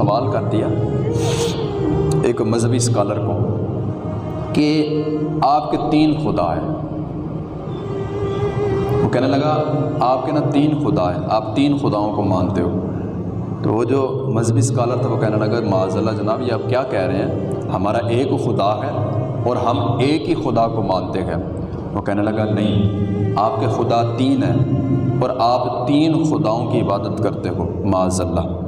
सवाल कर दिया एक मजहबी स्कॉलर को कि आपके तीन खुदा है। वो कहने लगा, आपके ना तीन खुदा है, आप तीन खुदाओं को मानते हो। तो वो जो मजहबी स्कॉलर था, वो कहने लगा माजल्ला जनाब, ये आप क्या कह रहे हैं? हमारा एक खुदा है और हम एक ही खुदा को मानते हैं। वो कहने लगा, नहीं, आपके खुदा तीन हैं और आप तीन खुदाओं की इबादत करते हो माजल्ला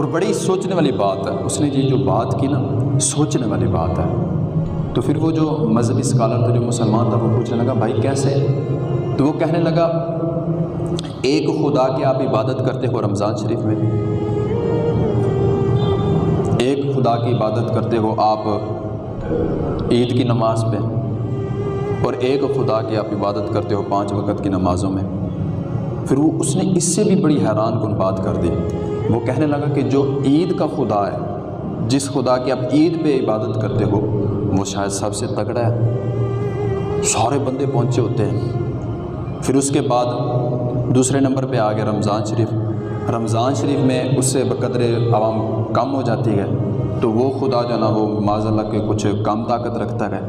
और बड़ी सोचने वाली बात है। उसने ये जो बात की ना, सोचने वाली बात है। तो फिर वो जो मजहबी स्कॉलर था, जो मुसलमान था, वो पूछने लगा, भाई, कैसे? तो वो कहने लगा, एक खुदा की आप इबादत करते हो रमज़ान शरीफ में। एक खुदा की इबादत करते हो आप ईद की नमाज़ पे और एक खुदा की आप इबादत करते हो पाँच वक़्त की नमाज़ों में। फिर वो, उसने इससे भी बड़ी हैरान कन बात कर दी। वो कहने लगा कि जो ईद का खुदा है, जिस खुदा की आप ईद पे इबादत करते हो, वो शायद सबसे तगड़ा है। सारे बंदे पहुँचे होते हैं। फिर उसके बाद दूसरे नंबर पे आ गया रमज़ान शरीफ। रमज़ान शरीफ में उससे बकदर आवाम कम हो जाती है तो वो खुदा जो ना, वो माजल्ला के कुछ कम ताकत रखता है।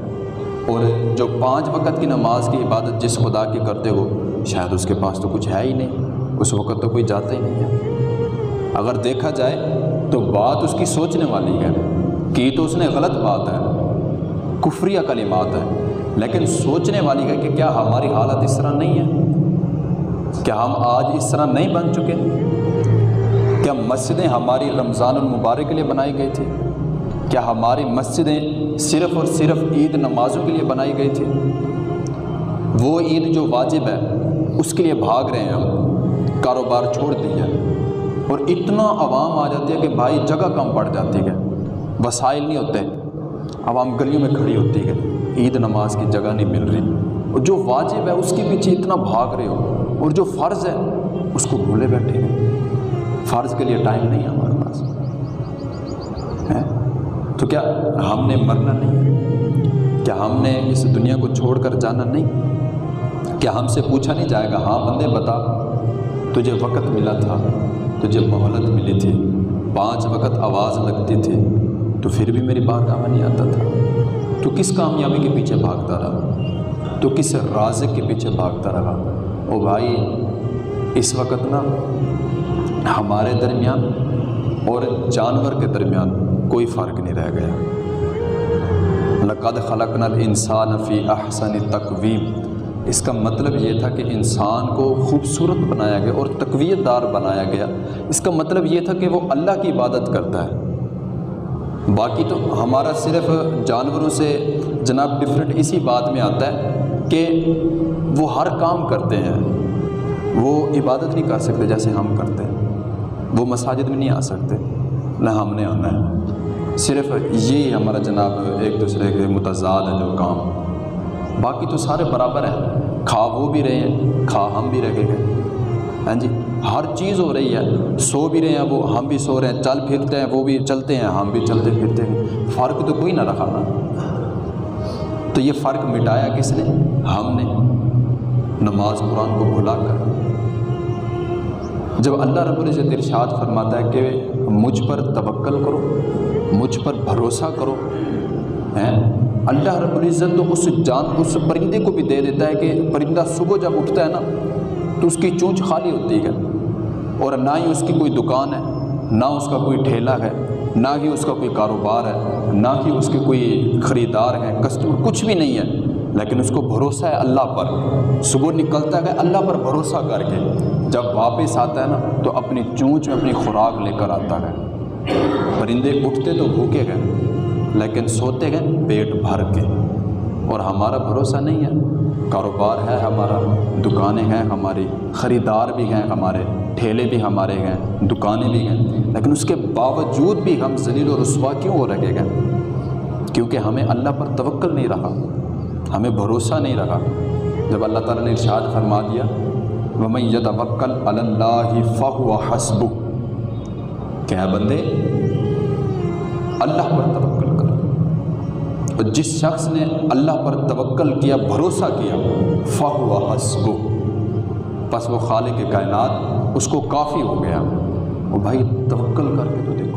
और जो पाँच वक़्त की नमाज़ की इबादत जिस खुदा की करते हो, शायद उसके पास तो कुछ है ही नहीं। उस वक़्त तो कोई जाता ही नहीं है। अगर देखा जाए तो बात उसकी सोचने वाली है कि तो उसने गलत बात है, कुफरिया कलिमात है, लेकिन सोचने वाली है कि क्या हमारी हालत इस तरह नहीं है? क्या हम आज इस तरह नहीं बन चुके? क्या मस्जिदें हमारी रमज़ान मुबारक के लिए बनाई गई थी? क्या हमारी मस्जिदें सिर्फ़ और सिर्फ़ ईद नमाज़ों के लिए बनाई गई थी? वो ईद जो वाजिब है, उसके लिए भाग रहे हैं हम, कारोबार छोड़ दिया। और इतना आवाम आ जाती है कि भाई जगह कम पड़ जाती है। वसाइल नहीं होते। आवाम गलियों में खड़ी होती है। ईद नमाज़ की जगह नहीं मिल रही। और जो वाजिब है, उसके पीछे इतना भाग रहे हो। और जो फ़र्ज़ है, उसको भूले बैठे हैं। फ़र्ज़ के लिए टाइम नहीं है हमारे पास। है? तो क्या हमने मरना नहीं क्या हमने इस दुनिया को छोड़कर जाना नहीं? क्या हमसे पूछा नहीं जाएगा हाँ बंदे, बता। तुझे वक़्त मिला था। तुझे मोहलत मिली थी, पाँच वक़्त आवाज़ लगती थी तो फिर भी मेरी बात में नहीं आता था। तो किस कामयाबी के पीछे भागता रहा? तो किस राज के पीछे भागता रहा? ओ भाई, इस वक्त ना, हमारे दरमियान और जानवर के दरमियान कोई फ़र्क नहीं रह गया। लक़द खलकनल इंसान फ़ी अहसन तकवीम। इसका मतलब ये था कि इंसान को खूबसूरत बनाया गया और तकवीतदार बनाया गया। इसका मतलब ये था कि वो अल्लाह की इबादत करता है। बाकी तो हमारा सिर्फ़ जानवरों से जनाब डिफरेंट इसी बात में आता है कि वो हर काम करते हैं। वो इबादत नहीं कर सकते जैसे हम करते हैं। वो मसाजिद में नहीं आ सकते, न हमने आना है। सिर्फ़ ये हमारा जनाब एक दूसरे के मुतजाद है जो काम बाकी तो सारे बराबर हैं। खा वो भी रहे हैं, खा हम भी रहे हैं हाँ जी, हर चीज़ हो रही है। सो भी रहे हैं वो, हम भी सो रहे हैं। चल फिरते हैं, वो भी चलते हैं, हम भी चलते फिरते हैं। फ़र्क तो कोई ना रखा ना। तो ये फ़र्क मिटाया किसने? हमने। नमाज़ कुरान को भुला कर। जब अल्लाह रब्बुल इज़्ज़त इरशाद फरमाता है कि मुझ पर तवक्ल करो, मुझ पर भरोसा करो, हैं? अल्लाह रब्बुल इज़्ज़त तो उस जान उस परिंदे को भी दे देता है कि परिंदा सुबह जब उठता है ना तो उसकी चूँच खाली होती है और ना ही उसकी कोई दुकान है, ना उसका कोई ठेला है, ना ही उसका कोई कारोबार है, ना ही उसके कोई ख़रीदार हैं, कस्टमर कुछ भी नहीं है, लेकिन उसको भरोसा है अल्लाह पर। सुबह निकलता है, अल्लाह पर भरोसा करके जब वापस आता है ना तो अपनी चूँच में अपनी खुराक लेकर आता है। परिंदे उठते तो भूखे गए लेकिन सोते गए पेट भर के। और हमारा भरोसा नहीं है। कारोबार है हमारा, दुकानें हैं हमारी, ख़रीदार भी हैं हमारे, ठेले भी हमारे हैं, दुकानें भी हैं। लेकिन उसके बावजूद भी हम जलील और रसवा क्यों हो रहे गए क्योंकि हमें अल्लाह पर तवक्ल नहीं रहा। हमें भरोसा नहीं रहा। जब अल्लाह ताला ने इरशाद फरमा दिया, वमन यतवक्कल अलल्लाहि फहुव हस्बु क्या बंदे? अल्लाह पर तवक्ल और जिस शख्स ने अल्लाह पर तवक्ल किया, भरोसा किया फ़ाह हसबो बस वो खाले के कायनात, उसको काफ़ी हो गया। और भाई तवक्ल करके तो देखो।